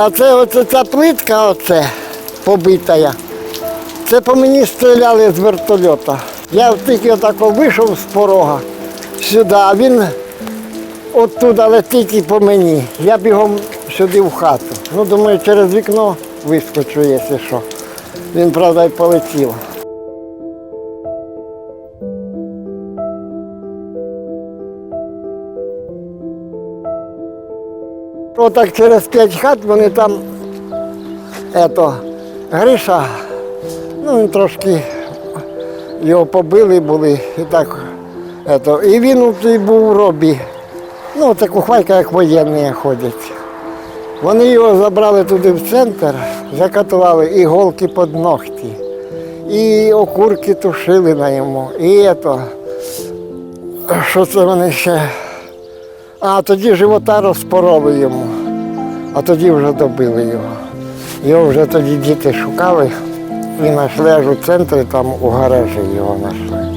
А це оце ця плитка, оце побита. Це по мені стріляли з вертольота. Я тільки отако вийшов з порога сюди, а він оттуда летить і по мені. Я бігом сюди в хату. Ну, думаю, через вікно вискочу, якщо що. Він, правда, і полетів. Отак через п'ять хат вони там, ето, Гриша, ну він трошки його побили були і так. Ето, і він той був у робі. Ну, це кухвайка, як воєнні ходять. Вони його забрали туди в центр, закатували іголки під ногті, і окурки тушили на йому. І ето, що це вони ще. А тоді живота розпороли йому, а тоді вже добили його. Його вже тоді діти шукали і знайшли аж у центрі, там у гаражі його знайшли.